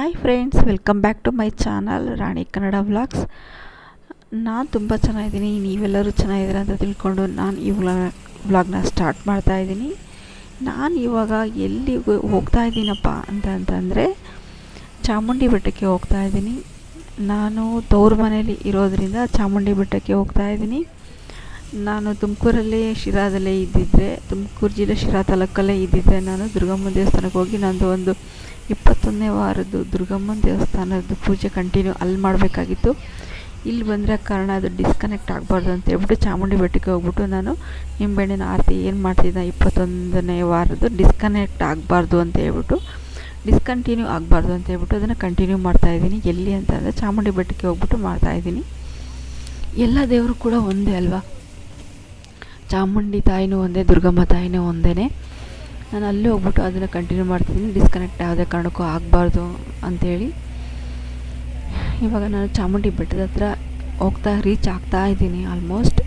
Hi friends welcome back to my channel Rani Kannada vlogs ನಾನು ತುಂಬ ಚೆನ್ನಾಗಿದ್ದೀನಿ. ನೀವೆಲ್ಲರೂ ಚೆನ್ನಾಗಿದ್ದೀರ ಅಂತ ತಿಳ್ಕೊಂಡು ನಾನು ಈ ವ್ಲಾಗ್ ವ್ಲಾಗ್ನ ಸ್ಟಾರ್ಟ್ ಮಾಡ್ತಾ ಇದ್ದೀನಿ. ನಾನು ಇವಾಗ ಎಲ್ಲಿ ಹೋಗ್ತಾ ಇದ್ದೀನಪ್ಪ ಅಂತ ಅಂತಂದರೆ, ಚಾಮುಂಡಿ ಬೆಟ್ಟಕ್ಕೆ ಹೋಗ್ತಾ ಇದ್ದೀನಿ. ನಾನು ತವ್ರ ಮನೇಲಿ ಇರೋದರಿಂದ ಚಾಮುಂಡಿ ಬೆಟ್ಟಕ್ಕೆ ಹೋಗ್ತಾ ಇದ್ದೀನಿ. ನಾನು ತುಮಕೂರಲ್ಲೇ ಶಿರಾದಲ್ಲೇ ಇದ್ದಿದ್ದರೆ ತುಮಕೂರು ಜಿಲ್ಲೆ ಶಿರಾ ತಾಲೂಕಲ್ಲೇ ಇದ್ದಿದ್ದೆ ನಾನು ದುರ್ಗಮ್ಮ ದೇವಸ್ಥಾನಕ್ಕೆ ಹೋಗಿ ನಂದು ಒಂದು ಇಪ್ಪತ್ತೊಂದನೇ ವಾರದ್ದು ದುರ್ಗಮ್ಮನ ದೇವಸ್ಥಾನದ್ದು ಪೂಜೆ ಕಂಟಿನ್ಯೂ ಅಲ್ಲಿ ಮಾಡಬೇಕಾಗಿತ್ತು. ಇಲ್ಲಿ ಬಂದರೆ ಕಾರಣ ಅದು ಡಿಸ್ಕನೆಕ್ಟ್ ಆಗಬಾರ್ದು ಅಂತ ಹೇಳ್ಬಿಟ್ಟು ಚಾಮುಂಡಿ ಬೆಟ್ಟಕ್ಕೆ ಹೋಗ್ಬಿಟ್ಟು ನಾನು ನಿಂಬೆಹಣ್ಣಿನ ಆರತಿ ಏನು ಮಾಡ್ತಿದ್ದೆ ಇಪ್ಪತ್ತೊಂದನೇ ವಾರದ್ದು ಡಿಸ್ಕನೆಕ್ಟ್ ಆಗಬಾರ್ದು ಅಂತ ಹೇಳ್ಬಿಟ್ಟು ಡಿಸ್ಕಂಟಿನ್ಯೂ ಆಗಬಾರ್ದು ಅಂತ ಹೇಳ್ಬಿಟ್ಟು ಅದನ್ನು ಕಂಟಿನ್ಯೂ ಮಾಡ್ತಾಯಿದ್ದೀನಿ ಎಲ್ಲಿ ಅಂತಂದರೆ ಚಾಮುಂಡಿ ಬೆಟ್ಟಕ್ಕೆ ಹೋಗ್ಬಿಟ್ಟು ಮಾಡ್ತಾಯಿದ್ದೀನಿ ಎಲ್ಲ ದೇವರು ಕೂಡ ಒಂದೇ ಅಲ್ವಾ? ಚಾಮುಂಡಿ ತಾಯಿನೂ ಒಂದೇ, ದುರ್ಗಮ್ಮ ತಾಯಿನೂ ಒಂದೇ ನಾನು ಅಲ್ಲೇ ಹೋಗ್ಬಿಟ್ಟು ಅದನ್ನು ಕಂಟಿನ್ಯೂ ಮಾಡ್ತಿದ್ದೀನಿ ಡಿಸ್ಕನೆಕ್ಟ್ ಯಾವುದೇ ಕಾರಣಕ್ಕೂ ಆಗಬಾರ್ದು ಅಂಥೇಳಿ ಇವಾಗ ನಾನು ಚಾಮುಂಡಿ ಬೆಟ್ಟದ ಹತ್ರ ಹೋಗ್ತಾ ರೀಚ್ ಆಗ್ತಾ ಇದ್ದೀನಿ ಆಲ್ಮೋಸ್ಟ್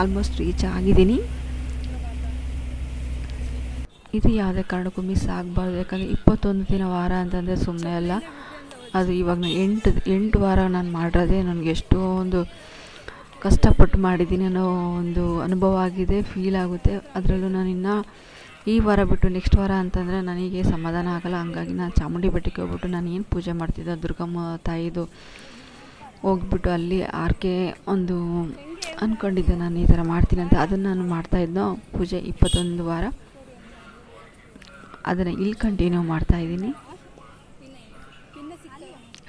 ಆಲ್ಮೋಸ್ಟ್ ರೀಚ್ ಆಗಿದ್ದೀನಿ. ಇದು ಯಾವುದೇ ಕಾರಣಕ್ಕೂ ಮಿಸ್ ಆಗಬಾರ್ದು. ಯಾಕಂದರೆ ಇಪ್ಪತ್ತೊಂದು ದಿನ ವಾರ ಅಂತಂದರೆ ಸುಮ್ಮನೆ ಅಲ್ಲ. ಅದು ಇವಾಗ ನಾನು ಎಂಟು ಎಂಟು ವಾರ ನಾನು ಮಾಡಿರೋದೇ ನನಗೆ ಎಷ್ಟೊಂದು ಕಷ್ಟಪಟ್ಟು ಮಾಡಿದ್ದೀನಿ ಅನ್ನೋ ಒಂದು ಅನುಭವ ಆಗಿದೆ ಫೀಲ್ ಆಗುತ್ತೆ. ಅದರಲ್ಲೂ ನಾನು ಇನ್ನು ಈ ವಾರ ಬಿಟ್ಟು ನೆಕ್ಸ್ಟ್ ವಾರ ಅಂತಂದರೆ ನನಗೆ ಸಮಾಧಾನ ಆಗೋಲ್ಲ. ಹಂಗಾಗಿ ನಾನು ಚಾಮುಂಡಿ ಬೆಟ್ಟಕ್ಕೆ ಹೋಗ್ಬಿಟ್ಟು ನಾನು ಏನು ಪೂಜೆ ಮಾಡ್ತಿದ್ದೆ, ದುರ್ಗಮ್ಮ ತಾಯಿದು ಹೋಗ್ಬಿಟ್ಟು ಅಲ್ಲಿ ಆರ್ಕೆ ಒಂದು ಅಂದ್ಕೊಂಡಿದ್ದೆ ನಾನು ಈ ಥರ ಮಾಡ್ತೀನಿ ಅಂತ. ಅದನ್ನು ನಾನು ಮಾಡ್ತಾಯಿದ್ದೋ ಪೂಜೆ ಇಪ್ಪತ್ತೊಂದು ವಾರ. ಅದನ್ನು ಇಲ್ಲಿ ಕಂಟಿನ್ಯೂ ಮಾಡ್ತಾಯಿದ್ದೀನಿ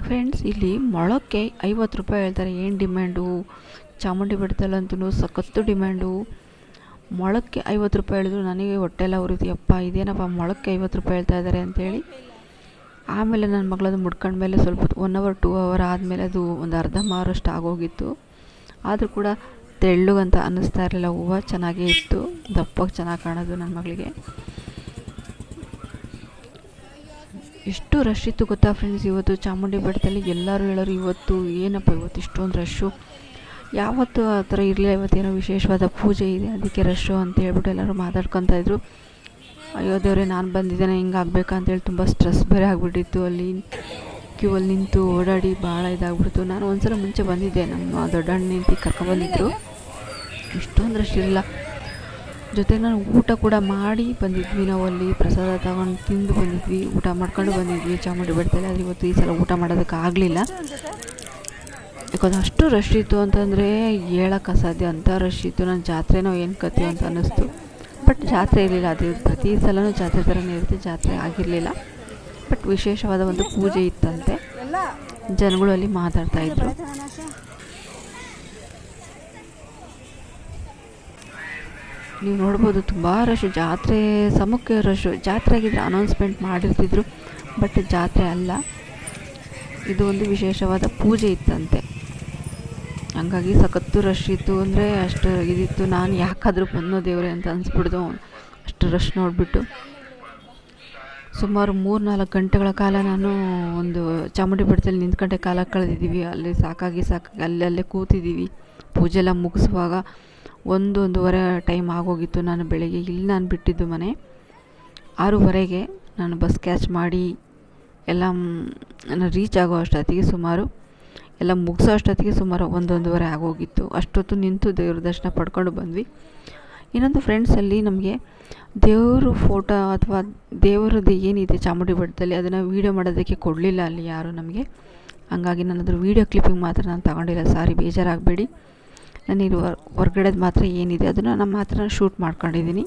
ಫ್ರೆಂಡ್ಸ್ ಇಲ್ಲಿ ಮೊಳಕ್ಕೆ ಐವತ್ತು ರೂಪಾಯಿ ಹೇಳ್ತಾರೆ. ಏನು ಡಿಮ್ಯಾಂಡು ಚಾಮುಂಡಿ ಬೆಟ್ಟದಲ್ಲಂತೂ ಸಖತ್ತು ಡಿಮ್ಯಾಂಡು ಮೊಳಕ್ಕೆ ಐವತ್ತು ರೂಪಾಯಿ ಹೇಳಿದ್ರು, ನನಗೆ ಹೊಟ್ಟೆಲ್ಲ ಉರಿತು ಅಪ್ಪ ಇದೇನಪ್ಪ ಮೊಳಕ್ಕೆ ಐವತ್ತು ರೂಪಾಯಿ ಹೇಳ್ತಾ ಇದ್ದಾರೆ ಅಂತೇಳಿ ಆಮೇಲೆ ನನ್ನ ಮಗಳದು ಮುಡ್ಕೊಂಡ್ಮೇಲೆ ಸ್ವಲ್ಪ ಒನ್ ಅವರ್ ಟೂ ಅವರ್ ಆದಮೇಲೆ ಅದು ಒಂದು ಅರ್ಧ ಮಾರಷ್ಟು ಆಗೋಗಿತ್ತು. ಆದರೂ ಕೂಡ ತೆಳ್ಳಗಂತ ಅನ್ನಿಸ್ತಾ ಇರಲಿಲ್ಲ, ಹೂವು ಚೆನ್ನಾಗೇ ಇತ್ತು, ದಪ್ಪಗೆ ಚೆನ್ನಾಗಿ ಕಾಣೋದು ನನ್ನ ಮಗಳಿಗೆ. ಎಷ್ಟು ರಶ್ ಇತ್ತು ಗೊತ್ತಾ ಫ್ರೆಂಡ್ಸ್ ಇವತ್ತು ಚಾಮುಂಡಿ ಬೆಟ್ಟದಲ್ಲಿ ಎಲ್ಲರೂ ಹೇಳೋರು, ಇವತ್ತು ಏನಪ್ಪ, ಇವತ್ತು ಇಷ್ಟೊಂದು ರಶ್ಶು ಯಾವತ್ತೂ ಆ ಥರ ಇರಲಿಲ್ಲ. ಇವತ್ತೇನೋ ವಿಶೇಷವಾದ ಪೂಜೆ ಇದೆ, ಅದಕ್ಕೆ ರಶ್ಶು ಅಂತ ಹೇಳ್ಬಿಟ್ಟು ಎಲ್ಲರೂ ಮಾತಾಡ್ಕೊತಾ ಇದ್ದರು ಅಯ್ಯೋ ದೇವ್ರೆ, ನಾನು ಬಂದಿದ್ದೇನೆ, ಹಿಂಗೆ ಆಗ್ಬೇಕಂತೇಳಿ ತುಂಬ ಸ್ಟ್ರೆಸ್ ಬೇರೆ ಆಗಿಬಿಟ್ಟಿತ್ತು. ಅಲ್ಲಿ ಕ್ಯೂ ಅಲ್ಲಿ ನಿಂತು ಓಡಾಡಿ ಭಾಳ ಇದಾಗ್ಬಿಡ್ತು. ನಾನು ಒಂದು ಸಲ ಮುಂಚೆ ಬಂದಿದ್ದೆ, ನಮ್ಮ ದೊಡ್ಡ ನಿಂತು ಕರ್ಕೊಬಂದಿದ್ರು ಇಷ್ಟೊಂದು ರಶ್ ಇರಲಿಲ್ಲ. ಜೊತೆ ನಾನು ಊಟ ಕೂಡ ಮಾಡಿ ಬಂದಿದ್ವಿ. ನಾವು ಅಲ್ಲಿ ಪ್ರಸಾದ ತಗೊಂಡು ತಿಂದು ಬಂದಿದ್ವಿ, ಊಟ ಮಾಡ್ಕೊಂಡು ಬಂದಿದ್ವಿ. ಚಾಮುಂಡಿ ಬೆಟ್ಟದಲ್ಲಿ, ಆದರೆ ಇವತ್ತು ಈ ಸಲ ಊಟ ಮಾಡೋದಕ್ಕೆ ಆಗಲಿಲ್ಲ ಯಾಕಂದ್ರೆ ಅಷ್ಟು ರಶ್ ಇತ್ತು ಅಂತಂದರೆ ಹೇಳೋಕ್ಕೆ ಅಸಾಧ್ಯ ಅಂಥ ರಶ್ ಇತ್ತು. ನಾನು ಜಾತ್ರೆನೋ ಏನು ಕಥೆ ಅಂತ ಅನ್ನಿಸ್ತು. ಬಟ್ ಜಾತ್ರೆ ಇರಲಿಲ್ಲ. ಅದು ಪ್ರತಿ ಸಲವೂ ಜಾತ್ರೆ ಥರನೇ ಇರುತ್ತೆ. ಜಾತ್ರೆ ಆಗಿರಲಿಲ್ಲ. ಬಟ್ ವಿಶೇಷವಾದ ಒಂದು ಪೂಜೆ ಇತ್ತಂತೆ. ಜನಗಳು ಅಲ್ಲಿ ಮಾತಾಡ್ತಾಯಿದ್ರು ನೀವು ನೋಡ್ಬೋದು ತುಂಬ ರಶ್ ಜಾತ್ರೆ ಸಮಕ್ಕೆ ರಶ್ ಜಾತ್ರೆ ಆಗಿದ್ರೆ ಅನೌನ್ಸ್ಮೆಂಟ್ ಮಾಡಿರ್ತಿದ್ರು. ಬಟ್ ಜಾತ್ರೆ ಅಲ್ಲ. ಇದು ಒಂದು ವಿಶೇಷವಾದ ಪೂಜೆ ಇತ್ತಂತೆ. ಹಂಗಾಗಿ ಸಖತ್ತು ರಶ್ ಇತ್ತು ಅಂದರೆ ಅಷ್ಟು ಇದಿತ್ತು. ನಾನು ಯಾಕಾದರೂ ಬಂದೋ ದೇವ್ರೆ ಅಂತ ಅನಿಸ್ಬಿಡ್ದು. ಅಷ್ಟು ರಶ್ ನೋಡಿಬಿಟ್ಟು. ಸುಮಾರು ಮೂರು ನಾಲ್ಕು ಗಂಟೆಗಳ ಕಾಲ ನಾನು ಒಂದು ಚಾಮುಂಡಿ ಬೆಟ್ಟದಲ್ಲಿ ನಿಂತ್ಕೊಂಡೆ. ಕಾಲ ಕಳೆದಿದ್ದೀವಿ. ಅಲ್ಲಿ ಸಾಕಾಗಿ ಸಾಕಾಗಿ ಅಲ್ಲಿ ಅಲ್ಲೇ ಕೂತಿದ್ದೀವಿ. ಪೂಜೆ ಎಲ್ಲ ಮುಗಿಸುವಾಗ ಒಂದು ಒಂದೂವರೆ ಟೈಮ್ ಆಗೋಗಿತ್ತು. ನಾನು ಬೆಳಗ್ಗೆ ಇಲ್ಲಿ ನಾನು ಬಿಟ್ಟಿದ್ದು ಮನೆ. ಆರೂವರೆಗೆ ನಾನು ಬಸ್ ಕ್ಯಾಚ್ ಮಾಡಿ ಎಲ್ಲ ನಾನು ರೀಚ್ ಆಗೋ ಅಷ್ಟೊತ್ತಿಗೆ ಸುಮಾರು ಎಲ್ಲ ಮುಗಿಸೋ ಅಷ್ಟೊತ್ತಿಗೆ ಸುಮಾರು ಒಂದೊಂದುವರೆ ಆಗೋಗಿತ್ತು. ಅಷ್ಟೊತ್ತು ನಿಂತು ದೇವ್ರ ದರ್ಶನ ಪಡ್ಕೊಂಡು ಬಂದ್ವಿ. ಇನ್ನೊಂದು ಫ್ರೆಂಡ್ಸಲ್ಲಿ ನಮಗೆ ದೇವರು ಫೋಟೋ ಅಥವಾ ದೇವರದ್ದು ಏನಿದೆ ಚಾಮುಂಡಿ ಬೆಟ್ಟದಲ್ಲಿ ಅದನ್ನು ವೀಡಿಯೋ ಮಾಡೋದಕ್ಕೆ ಕೊಡಲಿಲ್ಲ ಅಲ್ಲಿ ಯಾರು ನಮಗೆ. ಹಂಗಾಗಿ ನಾನು ವೀಡಿಯೋ ಕ್ಲಿಪ್ಪಿಂಗ್ ಮಾತ್ರ ನಾನು ತಗೊಂಡಿಲ್ಲ. ಸಾರಿ ಬೇಜಾರಾಗಬೇಡಿ. ನಾನು ಇಲ್ಲಿ ಹೊರ್ಗಡೆದು ಮಾತ್ರ ಏನಿದೆ ಅದನ್ನು ನಾನು ಮಾತ್ರ ಶೂಟ್ ಮಾಡ್ಕೊಂಡಿದ್ದೀನಿ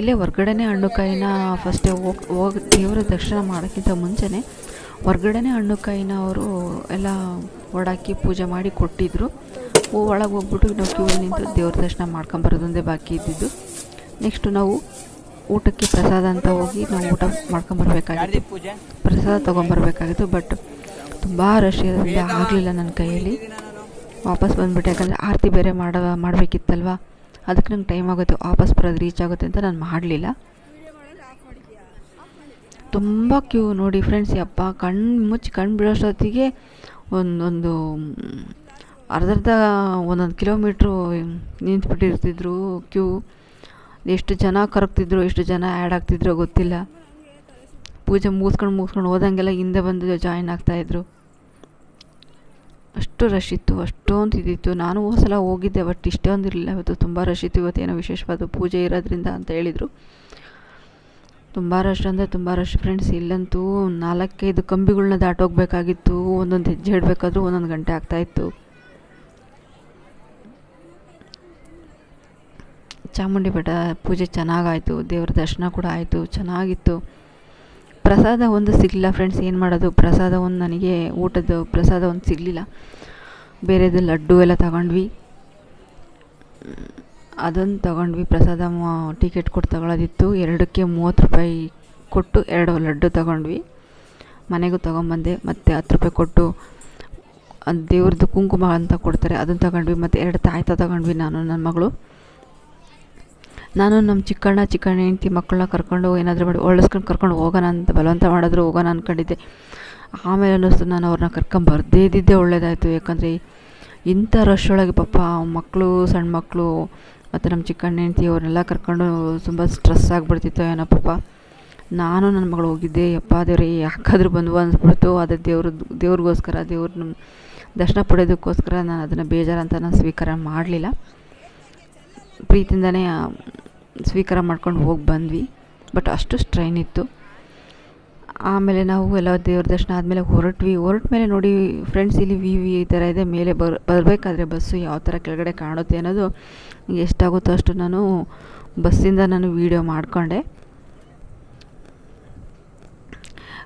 ಇಲ್ಲೇ ಹೊರ್ಗಡೆನೇ ಹಣ್ಣುಕಾಯಿನ ಫಸ್ಟೇ ಹೋಗಿ ಹೋಗಿ ದೇವರ ದರ್ಶನ ಮಾಡೋಕ್ಕಿಂತ ಮುಂಚೆನೇ ಹೊರ್ಗಡೆನೇ ಹಣ್ಣು ಕಾಯಿನ ಅವರು ಎಲ್ಲ ಒಡಾಕಿ ಪೂಜೆ ಮಾಡಿ ಕೊಟ್ಟಿದ್ದರು ಒಳಗೆ ಹೋಗ್ಬಿಟ್ಟು ನಾವು ಕ್ಯೂ ನಿಂತು ದೇವ್ರ ದರ್ಶನ ಮಾಡ್ಕೊಂಬರೋದೊಂದೇ ಬಾಕಿ ಇದ್ದಿದ್ದು. ನೆಕ್ಸ್ಟು ನಾವು ಊಟಕ್ಕೆ ಪ್ರಸಾದ ಅಂತ ಹೋಗಿ ನಾವು ಊಟ ಮಾಡ್ಕೊಂಬರ್ಬೇಕಾಗಿತ್ತು. ಪ್ರಸಾದ ತೊಗೊಂಬರ್ಬೇಕಾಗಿತ್ತು ಬಟ್ ತುಂಬ ರಶ್ ಇರೋದ್ರಿಂದ ಆಗಲಿಲ್ಲ ನನ್ನ ಕೈಯಲ್ಲಿ. ವಾಪಸ್ ಬಂದುಬಿಟ್ಟೆ, ಯಾಕಂದರೆ ಆರತಿ ಬೇರೆ ಮಾಡೋ, ಮಾಡಬೇಕಿತ್ತಲ್ವ? ಅದಕ್ಕೆ ನಂಗೆ ಟೈಮ್ ಆಗುತ್ತೆ ವಾಪಸ್ ಬರೋದು ರೀಚ್ ಆಗುತ್ತೆ ಅಂತ ನಾನು ಮಾಡಲಿಲ್ಲ. ತುಂಬ ಕ್ಯೂ ನೋಡಿ ಫ್ರೆಂಡ್ಸ್ ಯಪ್ಪ ಕಣ್ಣು ಮುಚ್ಚಿ ಕಣ್ಣು ಬಿಡೋಷ್ಟೊತ್ತಿಗೆ ಒಂದೊಂದು ಅರ್ಧರ್ಧ, ಒಂದೊಂದು ಕಿಲೋಮೀಟ್ರು ನಿಂತ್ಬಿಟ್ಟಿರ್ತಿದ್ರು ಕ್ಯೂ. ಎಷ್ಟು ಜನ ಕರಗ್ತಿದ್ರು, ಎಷ್ಟು ಜನ ಆ್ಯಡ್ ಆಗ್ತಿದ್ರು ಗೊತ್ತಿಲ್ಲ. ಪೂಜೆ ಮುಗಿಸ್ಕೊಂಡು ಮುಗಿಸ್ಕೊಂಡು ಹೋದಂಗೆಲ್ಲ ಹಿಂದೆ ಬಂದು ಜಾಯಿನ್ ಆಗ್ತಾಯಿದ್ರು ಅಷ್ಟು ರಶ್ ಇತ್ತು, ಅಷ್ಟೊಂದು ಇದಿತ್ತು. ನಾನು ಸಲ ಹೋಗಿದ್ದೆ ಬಟ್ ಇಷ್ಟೊಂದು ಇರಲಿಲ್ಲ. ಇವತ್ತು ತುಂಬ ರಶ್ ಇತ್ತು. ಇವತ್ತೇನೋ ವಿಶೇಷವಾದ ಪೂಜೆ ಇರೋದ್ರಿಂದ ಅಂತ ಹೇಳಿದರು. ತುಂಬ ರಶ್ ಅಂದರೆ ತುಂಬ ರಶ್ ಫ್ರೆಂಡ್ಸ್ ಇಲ್ಲಂತೂ ನಾಲ್ಕೈದು ಕಂಬಿಗಳನ್ನ ದಾಟೋಗ್ಬೇಕಾಗಿತ್ತು. ಒಂದೊಂದು ಹೆಜ್ಜೆ ಇಡಬೇಕಾದ್ರೂ ಒಂದೊಂದು ಗಂಟೆ ಆಗ್ತಾಯಿತ್ತು ಚಾಮುಂಡಿ ಬೆಟ್ಟ ಪೂಜೆ ಚೆನ್ನಾಗಾಯಿತು. ದೇವ್ರ ದರ್ಶನ ಕೂಡ ಆಯಿತು. ಚೆನ್ನಾಗಿತ್ತು. ಪ್ರಸಾದ ಒಂದು ಸಿಗಲಿಲ್ಲ ಫ್ರೆಂಡ್ಸ್ ಏನು ಮಾಡೋದು? ಪ್ರಸಾದ ಒಂದು ನನಗೆ ಊಟದ ಪ್ರಸಾದ ಒಂದು ಸಿಗಲಿಲ್ಲ. ಬೇರೆದು ಲಡ್ಡು ಎಲ್ಲ ತಗೊಂಡ್ವಿ. ಅದನ್ನು ತಗೊಂಡ್ವಿ. ಪ್ರಸಾದ ಟಿಕೆಟ್ ಕೊಟ್ಟು ತಗೊಳ್ಳೋದಿತ್ತು ಎರಡಕ್ಕೆ ಮೂವತ್ತು ರೂಪಾಯಿ ಕೊಟ್ಟು ಎರಡು ಲಡ್ಡು ತಗೊಂಡ್ವಿ. ಮನೆಗೂ ತೊಗೊಂಬಂದೆ. ಮತ್ತು ಹತ್ತು ರೂಪಾಯಿ ಕೊಟ್ಟು ದೇವ್ರದ್ದು ಕುಂಕುಮ ಅಂತ ಕೊಡ್ತಾರೆ. ಅದನ್ನು ತಗೊಂಡ್ವಿ. ಮತ್ತು ಎರಡು ತಾಯ್ತ ತಗೊಂಡ್ವಿ ನಾನು, ನನ್ನ ಮಗಳು. ನಾನು ನಮ್ಮ ಚಿಕ್ಕಣ್ಣ ಚಿಕ್ಕಣ್ಣ, ಹೆಂಡ್ತಿ ಮಕ್ಕಳನ್ನ ಕರ್ಕೊಂಡು ಏನಾದರೂ ಮಾಡಿ ಓಡಿಸ್ಕೊಂಡು ಕರ್ಕೊಂಡು ಹೋಗೋಣ ಅಂತ, ಬಲವಂತ ಮಾಡಿದ್ರು ಹೋಗೋಣ ಅಂದ್ಕೊಂಡಿದ್ದೆ ಆಮೇಲೆ ಅನ್ನಿಸ್ತು ನಾನು ಅವ್ರನ್ನ ಕರ್ಕೊಂಬರ್ದೇ ಇದ್ದಿದ್ದೇ. ಒಳ್ಳೇದಾಯಿತು. ಯಾಕಂದರೆ ಇಂಥ ರಶ್ ಒಳಗೆ ಪಾಪ ಮಕ್ಕಳು ಸಣ್ಣ ಮಕ್ಕಳು ಮತ್ತು ನಮ್ಮ ಚಿಕ್ಕಣ್ಣ, ಹೆಂಡ್ತಿ ಅವ್ರನ್ನೆಲ್ಲ ಕರ್ಕೊಂಡು ತುಂಬ ಸ್ಟ್ರೆಸ್ ಆಗಿಬಿಡ್ತಿತ್ತು. ಏನೋ ಪಾಪ. ನಾನು ನನ್ನ ಮಗಳು ಹೋಗಿದ್ದೆ. ಯಪ್ಪ ದೇವ್ರಿ, ಯಾಕಾದರೂ ಬಂದು ಅನ್ಸ್ಬಿಡ್ತು. ಅದು ದೇವ್ರ, ದೇವ್ರಿಗೋಸ್ಕರ, ದೇವ್ರ ದರ್ಶನ ಪಡೆಯೋದಕ್ಕೋಸ್ಕರ ನಾನು ಅದನ್ನು ಬೇಜಾರಂತ ನಾನು ಸ್ವೀಕಾರ ಮಾಡಲಿಲ್ಲ. ಪ್ರೀತಿಯಿಂದನೇ ಸ್ವೀಕಾರ ಮಾಡ್ಕೊಂಡು ಹೋಗಿ ಬಂದ್ವಿ. ಬಟ್ ಅಷ್ಟು ಸ್ಟ್ರೈನ್ ಇತ್ತು. ಆಮೇಲೆ ನಾವು ಎಲ್ಲ ದೇವ್ರ ದರ್ಶನ ಆದಮೇಲೆ ಹೊರಟ್ವಿ. ಹೊರಟ ಮೇಲೆ ನೋಡಿ ಫ್ರೆಂಡ್ಸ್ ಇಲ್ಲಿ ವಿ ವಿ ಈ ಥರ ಇದೆ. ಮೇಲೆ ಬರ್, ಬರಬೇಕಾದ್ರೆ ಬಸ್ಸು ಯಾವ ಥರ ಕೆಳಗಡೆ ಕಾಣುತ್ತೆ ಅನ್ನೋದು ಎಷ್ಟಾಗುತ್ತೋ ಅಷ್ಟು ನಾನು ಬಸ್ಸಿಂದ ನಾನು ವೀಡಿಯೋ ಮಾಡಿಕೊಂಡೆ.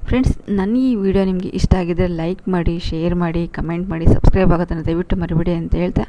ಫ್ರೆಂಡ್ಸ್ ನನ್ನ ಈ ವಿಡಿಯೋ ನಿಮಗೆ ಇಷ್ಟ ಆಗಿದ್ದರೆ ಲೈಕ್ ಮಾಡಿ ಶೇರ್ ಮಾಡಿ ಕಮೆಂಟ್ ಮಾಡಿ ಸಬ್ಸ್ಕ್ರೈಬ್ ಆಗುತ್ತೆ ದಯವಿಟ್ಟು ಮರಿಬೇಡಿ ಅಂತ ಹೇಳ್ತಾ